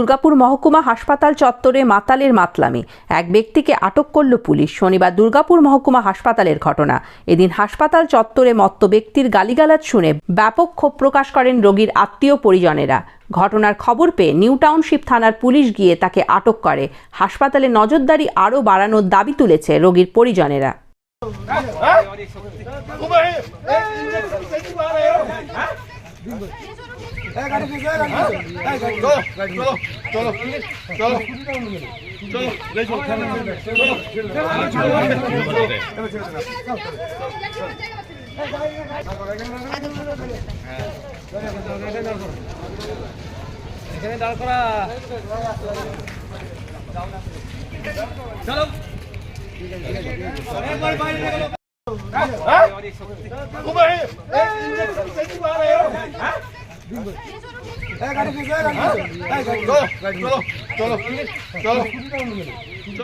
দুর্গাপুর মহকুমা হাসপাতাল চত্বরে মাতালের মাতলামি এক ব্যক্তিকে আটক করল পুলিশ শনিবার দুর্গাপুর মহকুমা হাসপাতালের ঘটনা এদিন হাসপাতাল চত্বরে মত্ত ব্যক্তির গালিগালাজ শুনে ব্যাপক ক্ষোভ প্রকাশ করেন রোগীর আত্মীয় পরিজনেরা ঘটনার খবর পেয়ে নিউ টাউনশিপ থানার পুলিশ গিয়ে তাকে আটক করে হাসপাতালে নজরদারি আরও বাড়ানোর দাবি তুলেছে রোগীর পরিজনেরা এখানে দাঁড় করা চলো। চলো চলো চলো চলো।